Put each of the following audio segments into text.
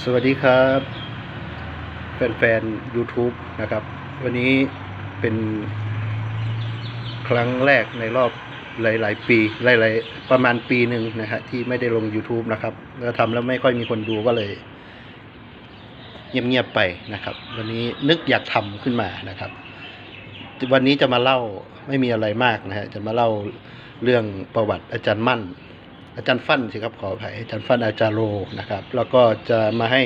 สวัสดีครับ แฟนๆ YouTube นะครับ วันนี้เป็นครั้งแรกในรอบหลายๆ ปี หลายๆ ประมาณปีหนึ่งนะฮะที่ไม่ได้ลง YouTube นะครับแล้วทำแล้วไม่ค่อยมีคนดูก็เลย เงียบๆไปนะครับ วันนี้นึกอยากทำขึ้นมานะครับ วันนี้จะมาเล่าไม่มีอะไรมากนะฮะจะมาเล่าเรื่องประวัติอาจารย์มั่น อาจารย์ฟั่นสิครับขออภัยอาจารย์ฟั่นอาจารย์โรนะครับ แล้วก็จะมาให้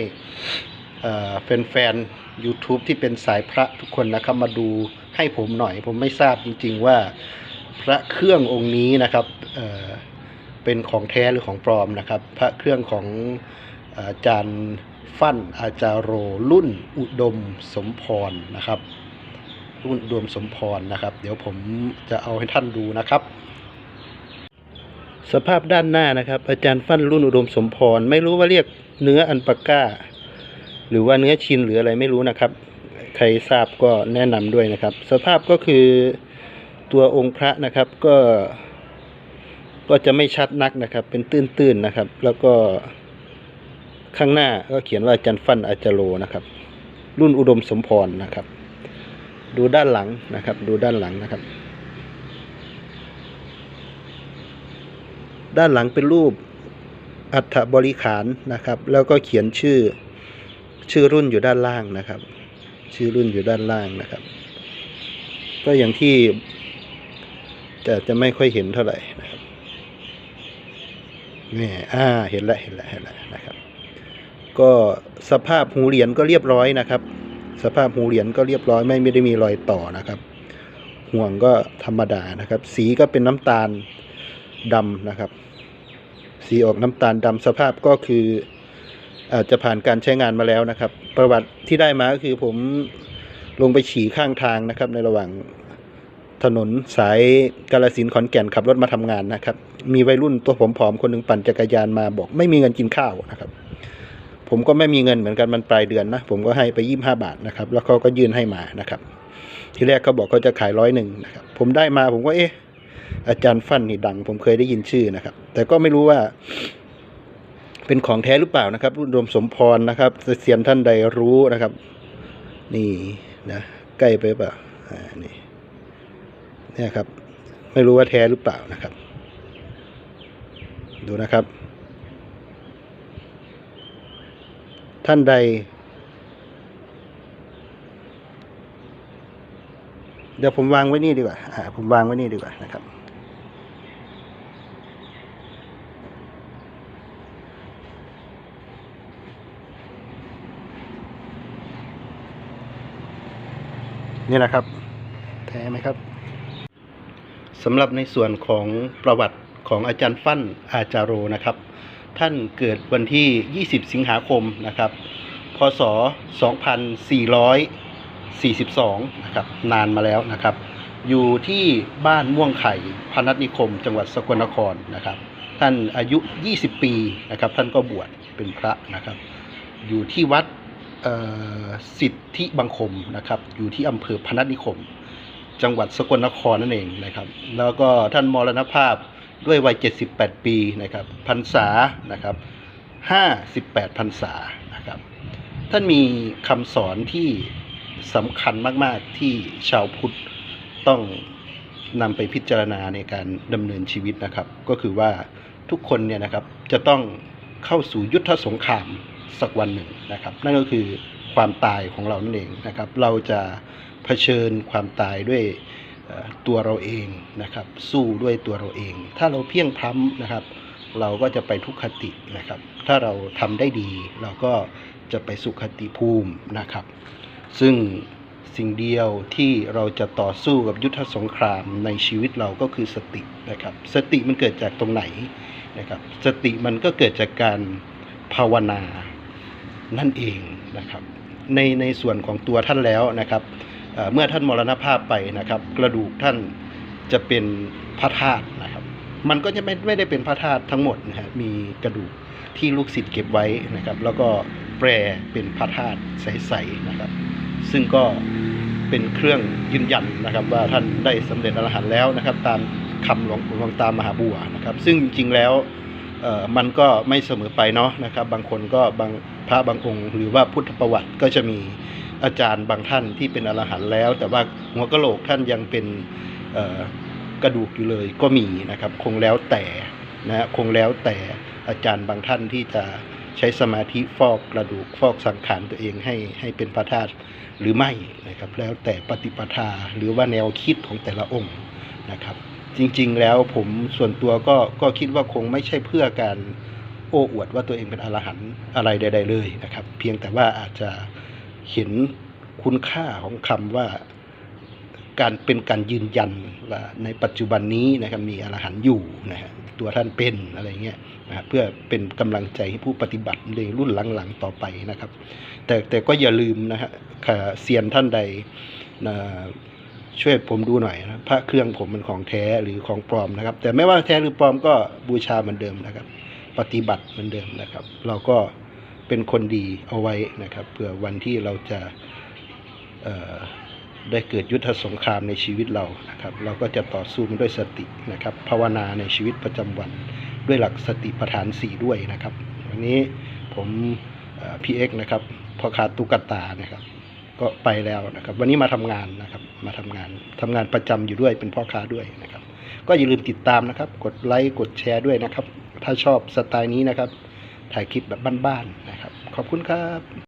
แฟนๆ YouTube ที่เป็นสายพระทุกคนนะครับมาดูให้ผมหน่อย ผมไม่ทราบจริง ๆว่าพระเครื่ององค์นี้นะครับเเป็นของแท้หรือของปลอมนะครับ พระเครื่องของอาจารย์ฟั่นอาจารย์โร รุ่นอุดมสมพรนะครับ รุ่นอุดมสมพรนะครับ เดี๋ยวผมจะเอาให้ท่านดูนะครับ สภาพด้านหน้านะครับ อาจารย์ฟั่นรุ่นอุดมสมพร ไม่รู้ว่าเรียกเนื้ออันปาก้า หรือว่าเนื้อชินหรืออะไรไม่รู้นะครับ ใครทราบก็แนะนำด้วยนะครับ สภาพก็คือตัวองค์พระนะครับก็ ก็จะไม่ชัดนักนะครับ เป็นตื้นๆนะครับ แล้วก็ข้างหน้าก็เขียนว่าอาจารย์ฟั่นอาจารโลนะครับ รุ่นอุดมสมพรนะครับ ดูด้านหลังนะครับ ดูด้านหลังนะครับ ด้านหลังเป็นรูปอัฐบริขารนะครับ แล้วก็เขียนชื่อชื่อรุ่นอยู่ด้านล่างนะครับ ชื่อรุ่นอยู่ด้านล่างนะครับ ก็อย่างที่จะจะไม่ค่อยเห็นเท่าไหร่นะครับนี่อ่าเห็นแล้วเห็นแล้วเห็นแล้วนะครับ ก็สภาพหูเหรียญก็เรียบร้อยนะครับ สภาพหูเหรียญก็เรียบร้อยไม่ไม่ได้มีรอยต่อนะครับ ห่วงก็ธรรมดานะครับ สีก็เป็นน้ำตาล ดำนะครับ สีออกน้ำตาลดำสภาพก็คืออาจจะผ่านการใช้งานมาแล้วนะครับ ประวัติที่ได้มาก็คือผมลงไปฉี่ข้างทางนะครับ ในระหว่างถนนสายกาลสินขอนแก่นขับรถมาทำงานนะครับ มีวัยรุ่นตัวผมผอมคนหนึ่งปั่นจักรยานมาบอกไม่มีเงินกินข้าวนะครับ ผมก็ไม่มีเงินเหมือนกันมันปลายเดือนนะผมก็ให้ไปยี่ห้าบาทนะครับ แล้วเขาก็ยื่นให้มานะครับ ทีแรกเขาบอกเขาจะขายร้อยหนึ่งนะครับ ผมได้มาผมก็เอ๊ะ อาจารย์ฟั่นนี่ดัง ผมเคยได้ยินชื่อนะครับ แต่ก็ไม่รู้ว่า เป็นของแท้หรือเปล่านะครับ รุ่นรวมสมพรนะครับเสียนท่านใดรู้นะครับ นี่นะใกล้ไปเปล่าอ่านี่เนี่ยครับ ไม่รู้ว่าแท้หรือเปล่านะครับ ดูนะครับ ท่านใดเดี๋ยวผมวางไว้นี่ดีกว่า อ่า ผมวางไว้นี่ดีกว่านะครับ นี่นะครับแท้ไหมครับสำหรับในส่วนของประวัติของอาจารย์ฟั่นอาจารโรนะครับ ท่านเกิดวันที่ 20 สิงหาคมนะครับ พศ 2442 นะครับ นานมาแล้วนะครับ อยู่ที่บ้านม่วงไข่พนัสนิคม จังหวัดสกลนครนะครับ ท่านอายุ 20 ปีนะครับ ท่านก็บวชเป็นพระนะครับ อยู่ที่วัด สิทธิบังคมนะครับ อยู่ที่อำเภอพนัสนิคม จังหวัดสกลนครนั่นเองนะครับ แล้วก็ท่านมรณภาพด้วยวัย 78 ปีนะครับพรรษานะครับ 58พรรษานะครับ ท่านมีคำสอนที่สำคัญมากๆที่ชาวพุทธต้องนำไปพิจารณาในการดำเนินชีวิตนะครับ ก็คือว่าทุกคนเนี่ยนะครับจะต้องเข้าสู่ยุทธสงคราม สักวันหนึ่งนะครับ นั่นก็คือความตายของเรานั่นเองนะครับ เราจะเผชิญความตายด้วยตัวเราเองนะครับ สู้ด้วยตัวเราเอง ถ้าเราเพียงพล้ำนะครับ เราก็จะไปทุกขตินะครับ ถ้าเราทำได้ดี เราก็จะไปสุขติภูมินะครับ ซึ่งสิ่งเดียวที่เราจะต่อสู้กับยุทธสงครามในชีวิตเราก็คือสตินะครับ สติมันเกิดจากตรงไหนนะครับ สติมันก็เกิดจากการภาวนา นั่นเองนะครับ ในในส่วนของตัวท่านแล้วนะครับเเมื่อท่านมรณภาพไปนะครับ กระดูกท่านจะเป็นพระธาตุนะครับ มันก็จะไม่ไม่ได้เป็นพระธาตุทั้งหมดนะฮะมีกระดูกที่ลูกศิษย์เก็บไว้นะครับ แล้วก็แปรเป็นพระธาตุใสๆนะครับ ซึ่งก็เป็นเครื่องยืนยันนะครับ ว่าท่านได้สำเร็จอรหันต์แล้วนะครับ ตามคำหลวงหลวงตามหาบัวนะครับ ซึ่งจริงๆแล้ว มันก็ไม่เสมอไปเนาะนะครับ บางคนก็บางพระบางองค์ หรือว่าพุทธประวัติก็จะมีอาจารย์บางท่านที่เป็นอรหันต์แล้ว แต่ว่าหัวกะโหลกท่านยังเป็นกระดูกอยู่เลยก็มีนะครับ คงแล้วแต่นะคงแล้วแต่อาจารย์บางท่านที่จะใช้สมาธิฟอกกระดูกฟอกสังขารตัวเองให้ให้เป็นพระธาตุหรือไม่นะครับ แล้วแต่ปฏิปทาหรือว่าแนวคิดของแต่ละองค์นะครับ จริง ๆ แล้วผมส่วนตัวก็ก็คิดว่าคงไม่ใช่เพื่อการโอ้อวดว่าตัวเองเป็นอรหันต์อะไรใด ๆ เลยนะครับ เพียงแต่ว่าอาจจะเห็นคุณค่าของคำว่าการเป็นการยืนยันว่าในปัจจุบันนี้นะครับมีอรหันต์อยู่นะฮะตัวท่านเป็นอะไรเงี้ยนะเพื่อเป็นกำลังใจให้ผู้ปฏิบัติในรุ่นหลังๆต่อไปนะครับ แต่แต่ก็อย่าลืมนะฮะเซียนท่านใดนะ ช่วยผมดูหน่อยนะพระเครื่องผมมันของแท้หรือของปลอมนะครับ แต่ไม่ว่าแท้หรือปลอมก็บูชาเหมือนเดิมนะครับ ปฏิบัติเหมือนเดิมนะครับ เราก็เป็นคนดีเอาไว้นะครับเผื่อวันที่เราจะได้เกิดยุทธสงครามในชีวิตเรานะครับ เราก็จะต่อสู้มันด้วยสตินะครับ ภาวนาในชีวิตประจำวันด้วยหลักสติปัฏฐานสี่ด้วยนะครับ วันนี้ผมพี่เอ็กนะครับพ่อคาตุกตานะครับ ก็ไปแล้วนะครับ วันนี้มาทำงานนะครับ มาทำงานทำงานประจำอยู่ด้วยเป็นพ่อค้าด้วยนะครับ ก็อย่าลืมติดตามนะครับ กดไลค์กดแชร์ด้วยนะครับ ถ้าชอบสไตล์นี้นะครับ ถ่ายคลิปแบบบ้านๆนะครับ ขอบคุณครับ